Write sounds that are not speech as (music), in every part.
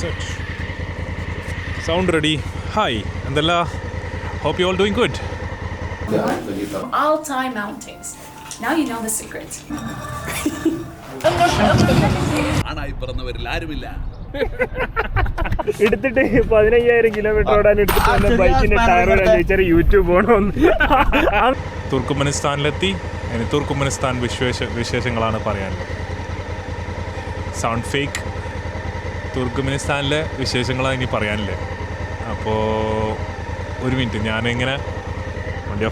Set sound ready hi എന്തല്ല hope you all doing good Altai Mountains. Now you know the secret. (laughs) ആണായി പിറന്നവരിൽ ആരുമില്ല. എടുത്തിട്ട് പതിനയ്യായിരം kilometre ഓടാൻ എടുത്തിട്ട് ബൈക്കിന്റെ ടയർ ചോദിച്ചാൽ യൂട്യൂബ് പോകണമെന്ന് തുർക്കുമനിസ്ഥാനിലെത്തി. ഇനി തുർക്കുമനിസ്ഥാൻ വിശേഷ വിശേഷങ്ങളാണ് പറയാനുള്ളത്. സൗണ്ട് ഫേക്ക് തുർക്കുമനിസ്ഥാനിലെ വിശേഷങ്ങളാണ് ഇനി പറയാനില്ലേ? അപ്പോൾ ഒരു മിനിറ്റ് ഞാനിങ്ങനെ വണ്ടി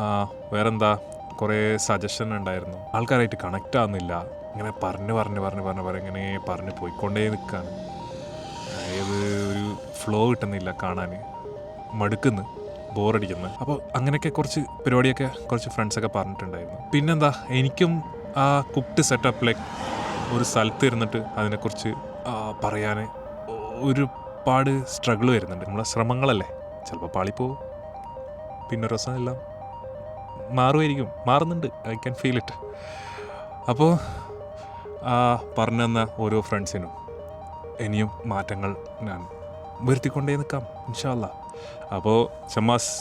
ആ വേറെന്താ? കുറേ സജഷൻ ഉണ്ടായിരുന്നു. ആൾക്കാരായിട്ട് കണക്റ്റ് ആവുന്നില്ല. ഇങ്ങനെ പറഞ്ഞ് പറഞ്ഞ് പറഞ്ഞ് പറഞ്ഞ് പറഞ്ഞ് ഇങ്ങനെ പറഞ്ഞ് പോയിക്കൊണ്ടേ നിൽക്കുകയാണ് അതായത് ഒരു ഫ്ലോ കിട്ടുന്നില്ല കാണാൻ മടുക്കുന്നു ബോറടിക്കുന്നു അപ്പോൾ അങ്ങനെയൊക്കെ കുറച്ച് പരിപാടിയൊക്കെ കുറച്ച് ഫ്രണ്ട്സൊക്കെ പറഞ്ഞിട്ടുണ്ടായിരുന്നു. പിന്നെന്താ എനിക്കും ആ കുക്ട് സെറ്റപ്പിലേക്ക് ഒരു സ്ഥലത്ത് ഇരുന്നിട്ട് അതിനെക്കുറിച്ച് പറയാൻ ഒരുപാട് സ്ട്രഗിൾ വരുന്നുണ്ട്. നമ്മളെ ശ്രമങ്ങളല്ലേ? ചിലപ്പോൾ പാളിപ്പോവും. പിന്നെ ഒരു ദിവസം എല്ലാം മാറുമായിരിക്കും. മാറുന്നുണ്ട്. ഐ ക്യാൻ ഫീൽ ഇറ്റ് അപ്പോൾ പറഞ്ഞു തന്ന ഓരോ ഫ്രണ്ട്സിനും ഇനിയും മാറ്റങ്ങൾ ഞാൻ വരുത്തിക്കൊണ്ടേ നിൽക്കാം ഇൻഷാല്ല അപ്പോൾ ചമ്മാസ്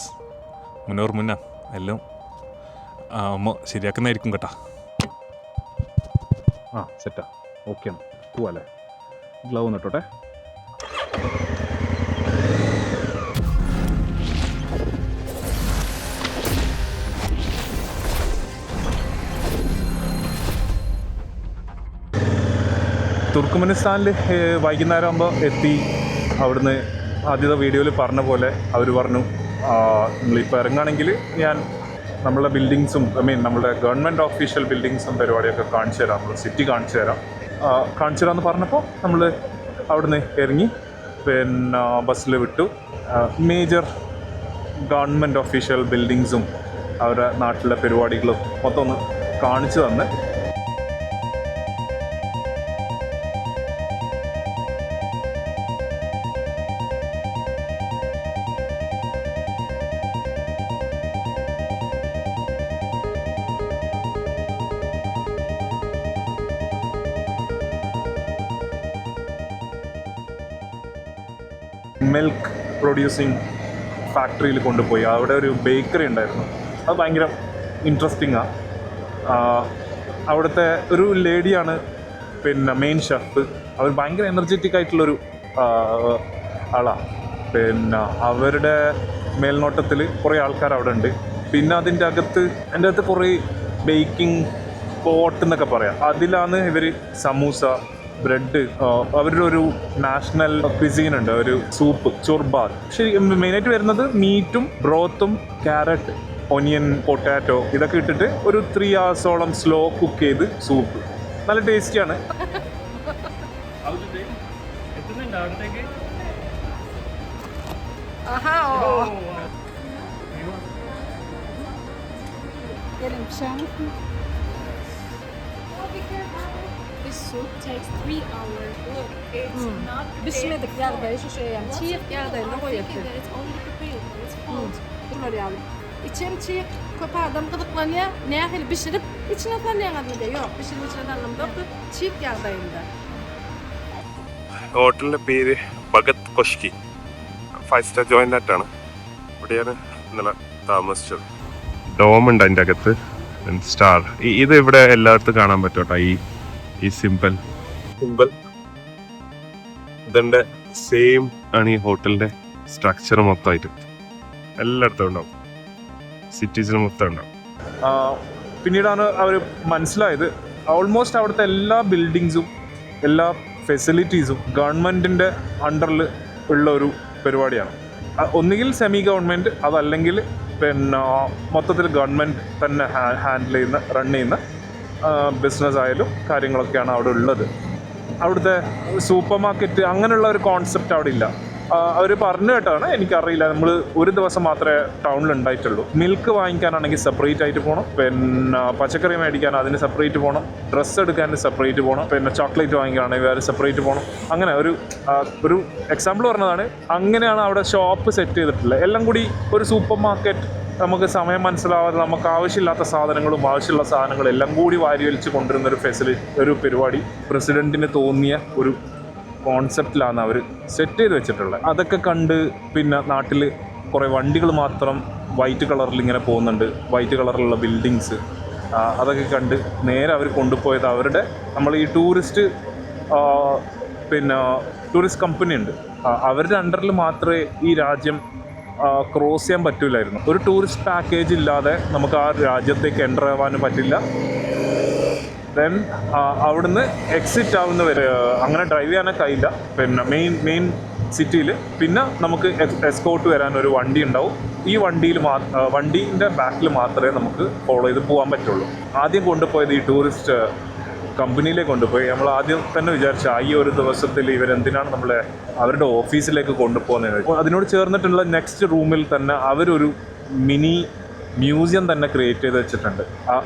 മുന്നോർ മുന്ന എല്ലാം ശരിയാക്കുന്നതായിരിക്കും കേട്ടാ. ആ സെറ്റാ ഓക്കെ ആണ്. പോവാല്ലേ? ഗ്ലൗ നിട്ടോട്ടെ തുർക്കുമനിസ്ഥാനിൽ വൈകുന്നേരം ആകുമ്പോൾ എത്തി. അവിടുന്ന് ആദ്യത്തെ വീഡിയോയിൽ പറഞ്ഞ പോലെ അവർ പറഞ്ഞു നിങ്ങളിപ്പോൾ ഇറങ്ങുകയാണെങ്കിൽ ഞാൻ നമ്മളെ ബിൽഡിങ്സും ഐ മീൻ നമ്മുടെ ഗവൺമെന്റ് ഓഫീഷ്യൽ ബിൽഡിങ്സും പരിപാടിയൊക്കെ കാണിച്ചു തരാം. നമ്മൾ സിറ്റി കാണിച്ചു തരാം. കാണിച്ചു തരാമെന്ന് പറഞ്ഞപ്പോൾ നമ്മൾ അവിടുന്ന് ഇറങ്ങി പിന്നെ ബസ്സിൽ വിട്ടു. മേജർ ഗവൺമെന്റ് ഓഫീഷ്യൽ ബിൽഡിങ്സും അവരുടെ നാട്ടിലെ പരിപാടികളും മൊത്തം ഒന്ന് കാണിച്ചു തന്ന്. പ്രൊഡ്യൂസിങ് ഫാക്ടറിയിൽ കൊണ്ടുപോയി. അവിടെ ഒരു ബേക്കറി ഉണ്ടായിരുന്നു. അത് ഭയങ്കര ഇൻട്രസ്റ്റിംഗാണ് അവിടുത്തെ ഒരു ലേഡിയാണ് പിന്നെ മെയിൻ ഷെഫ് അവർ ഭയങ്കര എനർജറ്റിക് ആയിട്ടുള്ളൊരു ആളാണ് പിന്നെ അവരുടെ മേൽനോട്ടത്തിൽ കുറേ ആൾക്കാർ അവിടെ ഉണ്ട്. പിന്നെ അതിന്റെ അകത്ത് അതിന്റെ അകത്ത് കുറേ ബേക്കിംഗ് പോട്ട് എന്നൊക്കെ പറയാം. അതിലാണ് ഇവർ സമൂസ ബ്രെഡ് അവരുടെ ഒരു നാഷണൽ ക്വിസീൻ ഉണ്ട് ഒരു സൂപ്പ് ചുർബാർ ശരി മെയിനായിട്ട് വരുന്നത് മീറ്റും ബ്രോത്തും ക്യാരറ്റ് ഒനിയൻ പൊട്ടാറ്റോ ഇതൊക്കെ ഇട്ടിട്ട് ഒരു ത്രീ ഹവേഴ്സോളം സ്ലോ കുക്ക് ചെയ്ത് സൂപ്പ് നല്ല ടേസ്റ്റിയാണ് എത്തുന്നുണ്ടോ അവിടത്തേക്ക് This soup takes three hours. Look, it's not Pişmedik yerde şu şey yani çiğ yerde ne I'm koyuyor? thinking that it's only prepared, but it's cold. Bunlar yani. İçim çiğ kopardım gıdıklanıyor. Ne yapayım pişirip içine falan yanında yok. Pişirip içine anlamda yok. Çiğ yerdeyinde. ഹോട്ടലിൻ്റെ പേര് Bhagat Koshki five star joint ആണ് ഇവിടെയാണ് ഇന്നലെ താമസിച്ചത് ഡോമുണ്ട് അതിൻ്റെ അകത്ത് star ഇത് ഇവിടെ എല്ലായിടത്തും കാണാൻ പറ്റും കേട്ടോ ഈ ഈ സിമ്പിൾ സിമ്പിൾ ഇതിന്റെ സെയിം ആണ് ഈ ഹോട്ടലിന്റെ സ്ട്രക്ചർ മൊത്തമായിട്ട്. എല്ലായിടത്തും ഉണ്ടാവും. സിറ്റീസിന് മൊത്തം ഉണ്ടാവും. പിന്നീടാണ് അവർ മനസ്സിലായത് ഓൾമോസ്റ്റ് അവിടുത്തെ എല്ലാ ബിൽഡിങ്സും എല്ലാ ഫെസിലിറ്റീസും ഗവൺമെന്റിന്റെ അണ്ടറിൽ ഉള്ള ഒരു പരിപാടിയാണ്. ഒന്നുകിൽ സെമി ഗവൺമെന്റ് അതല്ലെങ്കിൽ പിന്നെ മൊത്തത്തിൽ ഗവൺമെന്റ് തന്നെ ഹാൻഡിൽ ചെയ്യുന്ന റൺ ചെയ്യുന്ന ബിസിനസ് ആയാലും കാര്യങ്ങളൊക്കെയാണ് അവിടെ ഉള്ളത്. അവിടുത്തെ സൂപ്പർ മാർക്കറ്റ് അങ്ങനെയുള്ള ഒരു കോൺസെപ്റ്റ് അവിടെ ഇല്ല. അവർ പറഞ്ഞു കേട്ടാണ് എനിക്കറിയില്ല. നമ്മൾ ഒരു ദിവസം മാത്രമേ ടൗണിൽ ഉണ്ടായിട്ടുള്ളൂ. മിൽക്ക് വാങ്ങിക്കാനാണെങ്കിൽ സെപ്പറേറ്റ് ആയിട്ട് പോകണം പിന്നെ പച്ചക്കറി മേടിക്കാൻ അതിന് സെപ്പറേറ്റ് പോകണം ഡ്രസ്സ് എടുക്കാൻ സെപ്പറേറ്റ് പോകണം പിന്നെ ചോക്ലേറ്റ് വാങ്ങിക്കാനാണെങ്കിൽ വേറെ സെപ്പറേറ്റ് പോകണം അങ്ങനെ ഒരു ഒരു എക്സാമ്പിൾ പറഞ്ഞതാണ്. അങ്ങനെയാണ് അവിടെ ഷോപ്പ് സെറ്റ് ചെയ്തിട്ടുള്ളത്. എല്ലാം കൂടി ഒരു സൂപ്പർ മാർക്കറ്റ് നമുക്ക് സമയം മനസ്സിലാവാതെ നമുക്ക് ആവശ്യമില്ലാത്ത സാധനങ്ങളും ആവശ്യമുള്ള സാധനങ്ങളും എല്ലാം കൂടി വാരി വലിച്ച് കൊണ്ടുവരുന്ന ഒരു ഫെസിലിറ്റി ഒരു പരിപാടി. പ്രസിഡന്റിന് തോന്നിയ ഒരു കോൺസെപ്റ്റിലാണ് അവർ സെറ്റ് ചെയ്ത് വെച്ചിട്ടുള്ളത്. അതൊക്കെ കണ്ട് പിന്നെ നാട്ടിൽ കുറേ വണ്ടികൾ മാത്രം വൈറ്റ് കളറിൽ ഇങ്ങനെ പോകുന്നുണ്ട്. വൈറ്റ് കളറിലുള്ള ബിൽഡിങ്സ് അതൊക്കെ കണ്ട് നേരെ അവർ കൊണ്ടുപോയത് അവരുടെ നമ്മൾ ഈ ടൂറിസ്റ്റ് പിന്നെ ടൂറിസ്റ്റ് കമ്പനി ഉണ്ട്. അവരുടെ അണ്ടറിൽ മാത്രമേ ഈ രാജ്യം ക്രോസ് ചെയ്യാൻ പറ്റില്ലായിരുന്നു ഒരു ടൂറിസ്റ്റ് പാക്കേജ് ഇല്ലാതെ നമുക്ക് ആ രാജ്യത്തേക്ക് എന്റർ ആവാനും പറ്റില്ല. ദെൻ അവിടുന്ന് എക്സിറ്റ് ആവുന്ന വരെ അങ്ങനെ ഡ്രൈവ് ചെയ്യാനൊക്കെ കഴിയില്ല പിന്നെ മെയിൻ മെയിൻ സിറ്റിയിൽ പിന്നെ നമുക്ക് എസ്കോട്ട് വരാൻ ഒരു വണ്ടി ഉണ്ടാവും. ഈ വണ്ടിയിൽ മാ വണ്ടീന്റെ ബാക്കിൽ മാത്രമേ നമുക്ക് ഫോളോ ചെയ്ത് പോകാൻ പറ്റുള്ളൂ. ആദ്യം കൊണ്ടുപോയത് ഈ ടൂറിസ്റ്റ് കമ്പനിയിലേക്ക് കൊണ്ടുപോയി നമ്മൾ ആദ്യം തന്നെ വിചാരിച്ച ഈ ഒരു ദിവസത്തിൽ ഇവരെന്തിനാണ് നമ്മളെ അവരുടെ ഓഫീസിലേക്ക് കൊണ്ടുപോകുന്നത് അപ്പോൾ അതിനോട് ചേർന്നിട്ടുള്ള നെക്സ്റ്റ് റൂമിൽ തന്നെ അവരൊരു മിനി മ്യൂസിയം തന്നെ ക്രിയേറ്റ് ചെയ്ത് വെച്ചിട്ടുണ്ട്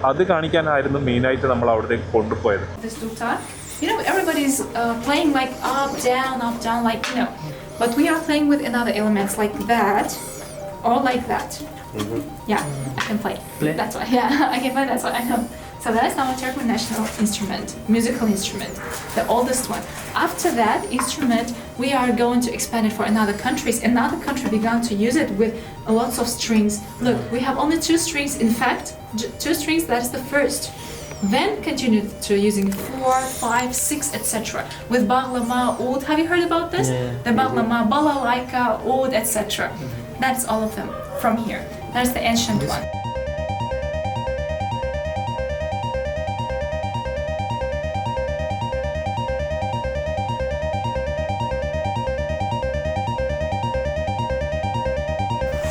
അത് കാണിക്കാനായിരുന്നു മെയിനായിട്ട് നമ്മൾ അവിടത്തേക്ക് കൊണ്ടുപോയത് you know, everybody's uh, playing like up, down, up, down, like, you know. But we are playing with another elements like that or like that. Mm-hmm. Yeah, I can play. play. That's why, yeah, I can play, that's why I know. So that is our Turkmen national instrument, musical instrument, the oldest one. After that instrument, we are going to expand it for another countries. Another country began to use it with lots of strings. Look, we have only two strings. In fact, two strings. That is the first. Then continued to using four, five, six, etc. With baglama, oud. Have you heard about this? Yeah. The baglama, balalaika, oud, etc. Mm-hmm. That's all of them from here. That's the ancient one.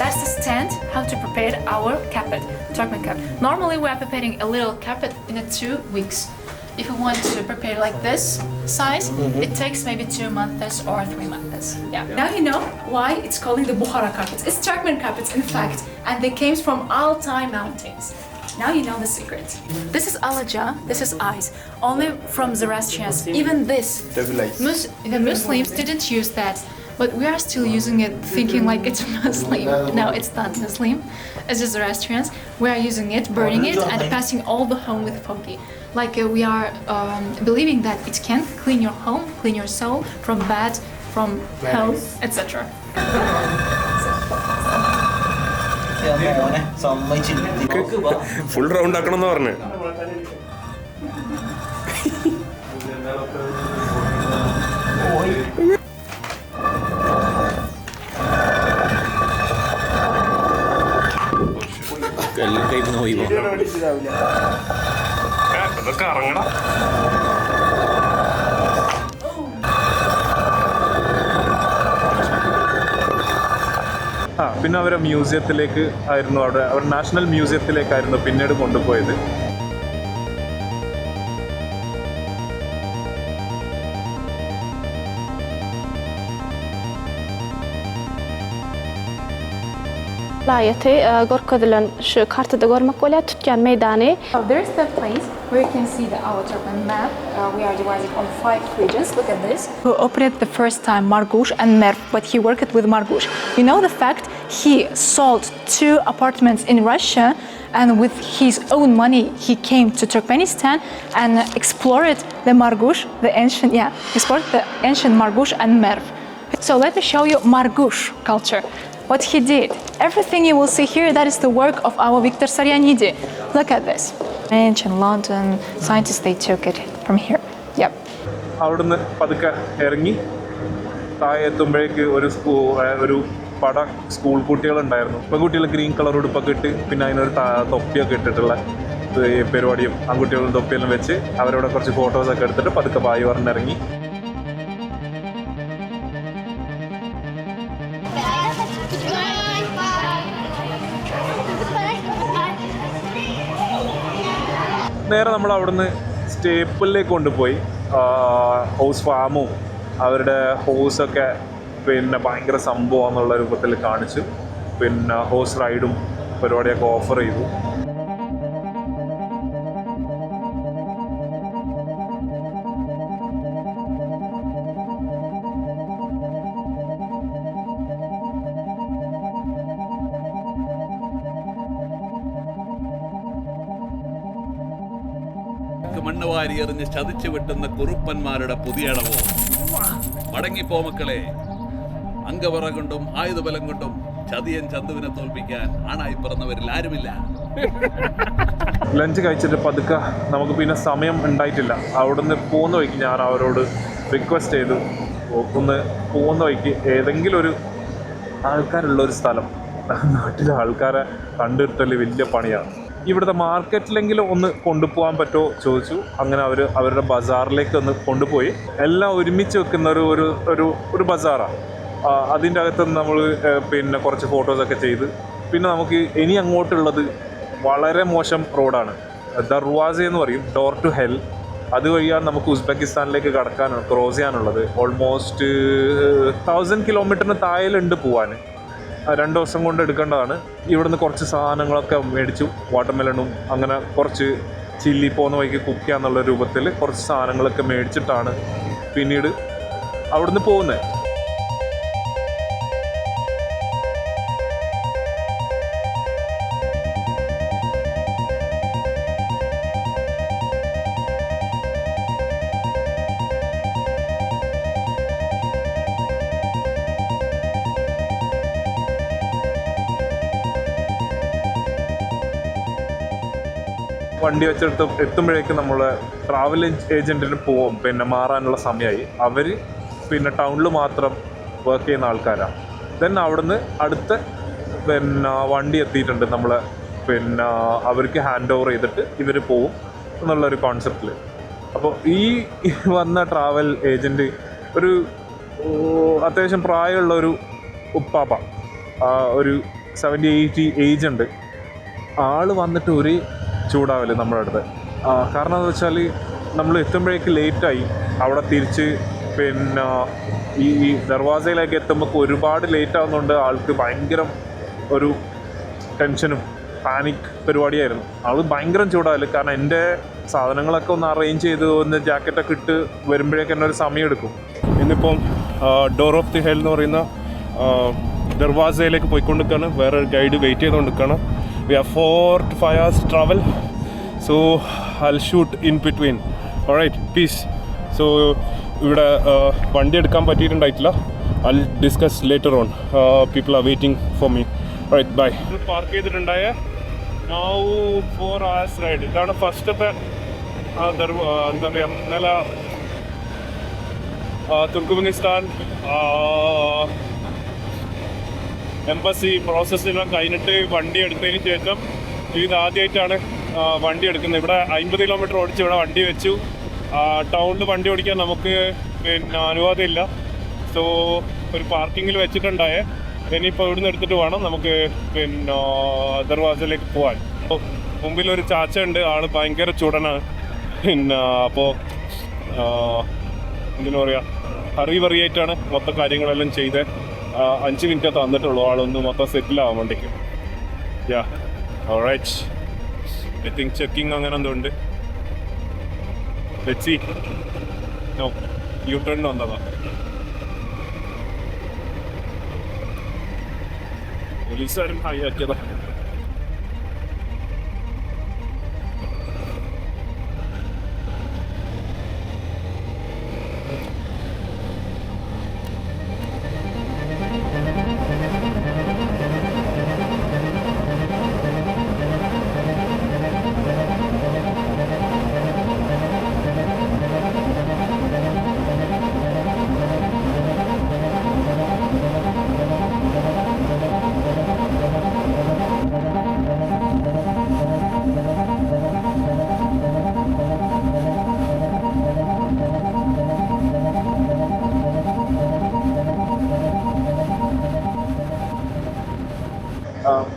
That's the stand, how to prepare our carpet, Turkmen carpet. Normally we are preparing a little carpet in a two weeks. If you want to prepare like this size, mm-hmm. it takes maybe two months or three months. Yeah. Now you know why it's calling the Bukhara carpets. It's Turkmen carpets, in fact, and they came from Altai mountains. Now you know the secret. This is Alaja, this is ice, Only from Zoroastrians. Even this. Mus- the Muslims didn't use that, but we are still using it thinking like it's (laughs) Muslim. No, it's not Muslim. It's just Zoroastrians. We are using it, burning it, and passing all the home with poki. Like uh, we are um, believing that it can clean your home, clean your soul from bad, from hell, etc. (laughs) മോനെ സമ്മതിച്ചില്ല full round ആക്കണം എന്ന് പറഞ്ഞു (laughs) എല്ലാം കയ്യിൽ നോയി ഇറങ്ങണം. ആ പിന്നെ അവരെ മ്യൂസിയത്തിലേക്ക് ആയിരുന്നു അവിടെ അവർ നാഷണൽ മ്യൂസിയത്തിലേക്കായിരുന്നു പിന്നീട് കൊണ്ടുപോയത്. Layeti gorkodilon shu kartada ko'rmak bo'lyapti tutgan maydoni. Oh, there's the place where you can see the our Turkmen map. Uh, we are divided on five regions. Look at this. Who operated the first time Margush and Merv, but he worked with Margush. You know the fact he sold two apartments in Russia, and with his own money he came to Turkmenistan and explored the Margush, the ancient yeah, explored the ancient Margush and Merv. So let me show you Margush culture What he did. Everything you will see here, that is the work of our Victor Saryanidi. Look at this. Ancient London scientists, they took it from here. Yep. അവിടുന്ന് പതുക്കെ ഇറങ്ങി താഴെ എത്തുമ്പോഴേക്ക് ഒരു സ്കൂ ഒരു പട school കുട്ടികളുണ്ടായിരുന്നു പെൺകുട്ടികൾ green colour ഉടുപ്പൊക്കെ ഇട്ട് പിന്നെ അതിനൊരു താ- തൊപ്പിയൊക്കെ ഇട്ടിട്ടുള്ള ഇത് ഈ പരിപാടിയും ആൺകുട്ടികളും തൊപ്പിയെല്ലാം വെച്ച് അവരോട് കുറച്ച് ഫോട്ടോസൊക്കെ എടുത്തിട്ട് പതുക്കെ ബായി പറഞ്ഞിറങ്ങി നേരെ നമ്മൾ അവിടുന്ന് സ്റ്റേപ്പിളിലേക്ക് കൊണ്ടുപോയി. ഹൗസ് ഫാമും അവരുടെ ഹൗസൊക്കെ പിന്നെ ഭയങ്കര സംഭവം എന്നുള്ള രൂപത്തിൽ കാണിച്ചു. പിന്നെ ഹോസ് റൈഡും പരിപാടിയൊക്കെ ഓഫർ ചെയ്തു. എറിഞ്ഞ് ചതിച്ചു വെട്ടുന്ന കുറുപ്പന്മാരുടെ പുതിയടവോ? മടങ്ങിപ്പോ മക്കളെ. അംഗവറ കൊണ്ടും ആയുധബലം കൊണ്ടും ചതിയൻ ചന്തുവിനെ തോൽപ്പിക്കാൻ ആണായി പിറന്നവരിൽ ആരുമില്ല. ലഞ്ച് കഴിച്ചിട്ട് പതുക്കെ നമുക്ക് പിന്നെ സമയം ഉണ്ടായിട്ടില്ല. അവിടുന്ന് പോകുന്ന വഴിക്ക് ഞാൻ അവരോട് റിക്വസ്റ്റ് ചെയ്തു. ഒന്ന് പോകുന്ന വഴിക്ക് ഏതെങ്കിലും ഒരു ആൾക്കാരുള്ള ഒരു സ്ഥലം. നാട്ടിലെ ആൾക്കാരെ കണ്ടിട്ടല്ലേ വലിയ പണിയാണ്. ഇവിടുത്തെ മാർക്കറ്റിലെങ്കിലും ഒന്ന് കൊണ്ടുപോകാൻ പറ്റുമോ ചോദിച്ചു. അങ്ങനെ അവർ അവരുടെ ബസാറിലേക്ക് ഒന്ന് കൊണ്ടുപോയി. എല്ലാം ഒരുമിച്ച് വെക്കുന്ന ഒരു ഒരു ഒരു ഒരു ബസാറാണ് അതിന്റെ അകത്ത് നമ്മൾ പിന്നെ കുറച്ച് ഫോട്ടോസൊക്കെ ചെയ്ത്. പിന്നെ നമുക്ക് ഇനി അങ്ങോട്ടുള്ളത് വളരെ മോശം റോഡാണ് ദർവാസ എന്ന് പറയും ഡോർ ടു ഹെൽ അതുവഴിയാണ് നമുക്ക് ഉസ്ബെക്കിസ്ഥാനിലേക്ക് കടക്കാൻ ക്രോസ് ചെയ്യാനുള്ളത്. ഓൾമോസ്റ്റ് തൗസൻഡ് കിലോമീറ്ററിന് താഴെയുണ്ട് പോവാൻ. രണ്ട് ദിവസം കൊണ്ട് എടുക്കേണ്ടതാണ്. ഇവിടുന്ന് കുറച്ച് സാധനങ്ങളൊക്കെ മേടിച്ചു. വാട്ടർമെലണും അങ്ങനെ കുറച്ച് ചില്ലി പോകുന്ന വഴിക്ക് കുക്ക് ചെയ്യാന്നുള്ള രൂപത്തിൽ കുറച്ച് സാധനങ്ങളൊക്കെ മേടിച്ചിട്ടാണ് പിന്നീട് അവിടുന്ന് പോകുന്നത്. വണ്ടി വെച്ചെടുത്ത് എത്തുമ്പോഴേക്കും നമ്മൾ ട്രാവൽ ഏജന്റിന് പോവും. പിന്നെ മാറാനുള്ള സമയമായി അവർ പിന്നെ ടൗണിൽ മാത്രം വർക്ക് ചെയ്യുന്ന ആൾക്കാരാണ് ദെൻ അവിടുന്ന് അടുത്ത പിന്നെ വണ്ടി എത്തിയിട്ടുണ്ട് നമ്മൾ പിന്നെ അവർക്ക് ഹാൻഡ് ഓവർ ചെയ്തിട്ട് ഇവർ പോവും എന്നുള്ളൊരു കോൺസെപ്റ്റിൽ അപ്പോൾ ഈ വന്ന ട്രാവൽ ഏജന്റ് ഒരു അത്യാവശ്യം പ്രായമുള്ള ഒരു ഉപ്പാപ്പ ഒരു സെവന്റി എയ്റ്റി ഏജ് ഉണ്ട്. ആൾ വന്നിട്ട് ഒരു ചൂടാവില്ല നമ്മുടെ അടുത്ത്. കാരണം എന്താ വെച്ചാൽ നമ്മൾ എത്തുമ്പോഴേക്ക് ലേറ്റായി. അവിടെ തിരിച്ച് പിന്നെ ഈ ഈ ദർവാസയിലേക്ക് എത്തുമ്പോൾ ഒരുപാട് ലേറ്റ് ആവുന്നതുകൊണ്ട് ആൾക്ക് ഭയങ്കര ഒരു ടെൻഷനും പാനിക് പരിപാടിയായിരുന്നു. ആൾ ഭയങ്കര ചൂടാവില്ല കാരണം എന്റെ സാധനങ്ങളൊക്കെ ഒന്ന് അറേഞ്ച് ചെയ്ത് ഒന്ന് ജാക്കറ്റൊക്കെ ഇട്ട് വരുമ്പോഴേക്ക് തന്നെ ഒരു സമയം എടുക്കും ഇന്നിപ്പം ഡോർ ഓഫ് ദി ഹെൽ എന്ന് പറയുന്ന ദർവാസയിലേക്ക് പോയിക്കൊണ്ടിരിക്കുകയാണ് വേറെ ഗൈഡ് വെയിറ്റ് ചെയ്തുകൊണ്ടിരിക്കുകയാണ് we are four to five hours travel so I shoot in between alright peace so ഇവിടെ വണ്ടി എടുക്കാൻ പറ്റിയിട്ടുണ്ടായിട്ടില്ല. I discuss later on people are waiting for me right bye park ചെയ്തിട്ടുണ്ടായ now four hours ride ഇതാണ് ഫസ്റ്റത്തെ എന്താ പറയുക നല്ല തുർക്കുമിനിസ്ഥാൻ embassy പ്രോസസ്സെല്ലാം കഴിഞ്ഞിട്ട് വണ്ടി എടുത്തതിന് ശേഷം ഇത് ആദ്യമായിട്ടാണ് വണ്ടി എടുക്കുന്നത്. ഇവിടെ അമ്പത് കിലോമീറ്റർ ഓടിച്ച് ഇവിടെ വണ്ടി വെച്ചു. ടൗണിൽ വണ്ടി ഓടിക്കാൻ നമുക്ക് പിന്നെ അനുവാദമില്ല. സോ ഒരു പാർക്കിങ്ങിൽ വെച്ചിട്ടുണ്ടായേ. ഇനിയിപ്പോൾ ഇവിടുന്ന് എടുത്തിട്ട് വേണം നമുക്ക് പിന്നെ ദർവാസയിലേക്ക് പോകാൻ അപ്പോൾ മുമ്പിൽ ഒരു ചാച്ച ഉണ്ട് ആൾ ഭയങ്കര ചൂടനാണ് പിന്നെ അപ്പോൾ എന്തിനു പറയുക ഹറി വറിയായിട്ടാണ് മൊത്തം കാര്യങ്ങളെല്ലാം ചെയ്ത്. അഞ്ച് മിനിറ്റ് തന്നിട്ടുള്ളൂ. ആളൊന്ന് മൊത്തം സെറ്റിലാവാൻ വേണ്ടിക്ക്. Yeah alright I think checking അങ്ങനെ എന്തോ ഉണ്ട്. വെച്ചി നോ യു ടേൺ വന്നതാ പോലീസുകാരും ഹൈ ആക്കിയതാ.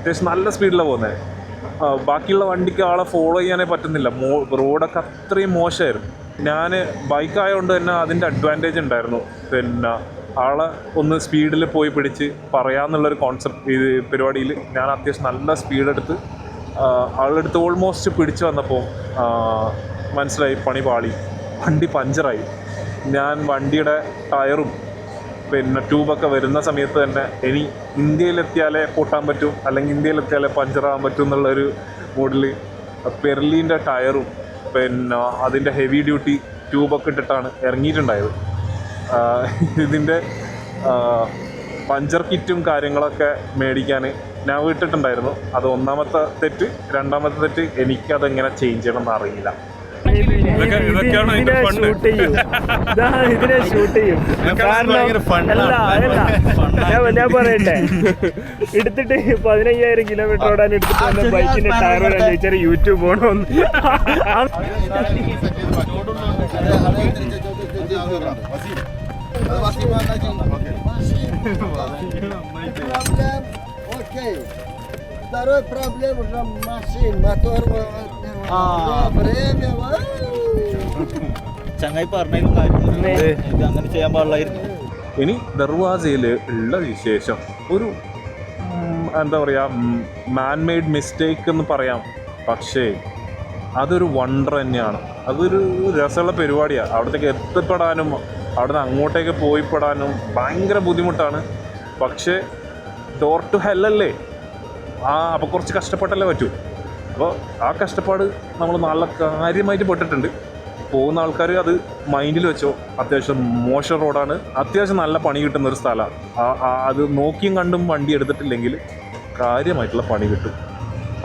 അത്യാവശ്യം നല്ല സ്പീഡിലാണ് പോകുന്നത് ബാക്കിയുള്ള വണ്ടിക്ക് ആളെ ഫോളോ ചെയ്യാനേ പറ്റുന്നില്ല. മോ റോഡൊക്കെ അത്രയും മോശമായിരുന്നു ഞാൻ ബൈക്കായതുകൊണ്ട് തന്നെ അതിന്റെ അഡ്വാന്റേജ് ഉണ്ടായിരുന്നു. പിന്നെ ആളെ ഒന്ന് സ്പീഡിൽ പോയി പിടിച്ച് പറയാമെന്നുള്ളൊരു കോൺസെപ്റ്റ് ഇത് പരിപാടിയിൽ ഞാൻ അത്യാവശ്യം നല്ല സ്പീഡെടുത്ത് ആളെടുത്ത് ഓൾമോസ്റ്റ് പിടിച്ചു വന്നപ്പോൾ മനസ്സിലായി പണി പാളി. വണ്ടി പഞ്ചറായി. ഞാൻ വണ്ടിയുടെ ടയറും പിന്നെ ട്യൂബൊക്കെ വരുന്ന സമയത്ത് തന്നെ ഇനി ഇന്ത്യയിലെത്തിയാലേ പൊട്ടാൻ പറ്റും അല്ലെങ്കിൽ ഇന്ത്യയിലെത്തിയാലേ പഞ്ചറാകാൻ പറ്റും എന്നുള്ളൊരു മൂഡിൽ പെർലീന്റെ ടയറും പിന്നെ അതിന്റെ ഹെവി ഡ്യൂട്ടി ട്യൂബൊക്കെ ഇട്ടിട്ടാണ് ഇറങ്ങിയിട്ടുണ്ടായത്. ഇതിന്റെ പഞ്ചർ കിറ്റും കാര്യങ്ങളൊക്കെ മേടിക്കാൻ ഞാൻ വിട്ടിട്ടുണ്ടായിരുന്നു. അത് ഒന്നാമത്തെ തെറ്റ്. രണ്ടാമത്തെ തെറ്റ് എനിക്കതെങ്ങനെ ചേഞ്ച് ചെയ്യണമെന്ന് അറിയില്ല. ഇതൊക്കെ- ഇതൊക്കെയാണ് അതിന്റെ fun. ഷൂട്ട് ചെയ്യും ഇതാ ഇതിനെ ഷൂട്ട് ചെയ്യും കാരണം അല്ല അതല്ല ഞാൻ ഞാൻ പറയട്ടെ എടുത്തിട്ട് പതിനയ്യായിരം കിലോമീറ്റർ ഓടാൻ എടുത്തിട്ട് വന്ന ബൈക്കിന്റെ ടയർ വരാൻ ചോദിച്ചാൽ യൂട്യൂബ് ഓണോന്ന് Второй проблем уже машин, мотор, время. ചങ്ങായി പറഞ്ഞതിലും കാര്യമില്ല. അങ്ങനെ ചെയ്യാൻ പാടില്ലായിരുന്നു. ഇനി ദർവാസയിൽ ഉള്ള വിശേഷം. ഒരു എന്താ പറയുക മാൻമെയ്ഡ് മിസ്റ്റേക്ക് എന്ന് പറയാം. പക്ഷേ അതൊരു വണ്ടർ തന്നെയാണ്. അതൊരു രസമുള്ള പരിപാടിയാണ് അവിടത്തേക്ക് എത്തിപ്പെടാനും അവിടുന്ന് അങ്ങോട്ടേക്ക് പോയിപ്പെടാനും ഭയങ്കര ബുദ്ധിമുട്ടാണ്. പക്ഷേ ഡോർ ടു ഹെല്ലല്ലേ ആ അപ്പോൾ കുറച്ച് കഷ്ടപ്പെട്ടല്ലേ പറ്റൂ? അപ്പോൾ ആ കഷ്ടപ്പാട് നമ്മൾ നല്ല കാര്യമായിട്ട് പെട്ടിട്ടുണ്ട്. പോകുന്ന ആൾക്കാർ അത് മൈൻഡിൽ വെച്ചോ അത്യാവശ്യം മോശം റോഡാണ്. അത്യാവശ്യം നല്ല പണി കിട്ടുന്ന ഒരു സ്ഥലമാണ് അത് നോക്കിയും കണ്ടും വണ്ടി എടുത്തിട്ടില്ലെങ്കിൽ കാര്യമായിട്ടുള്ള പണി കിട്ടും.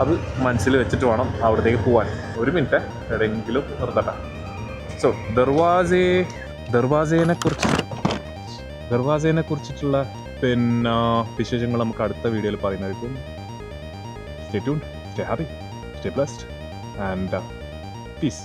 അത് മനസ്സിൽ വെച്ചിട്ട് വേണം അവിടത്തേക്ക് പോകാൻ ഒരു മിനിറ്റ് എവിടെയെങ്കിലും നിർത്തട്ടെ. സോ ദർവാസേ ദർവാസേനെ കുറിച്ച് ദർവാസേനെ കുറിച്ചിട്ടുള്ള പിന്നെ വിശേഷങ്ങൾ നമുക്ക് അടുത്ത വീഡിയോയിൽ പറയുന്നതായിരിക്കും. Stay tune stay happy stay blessed and peace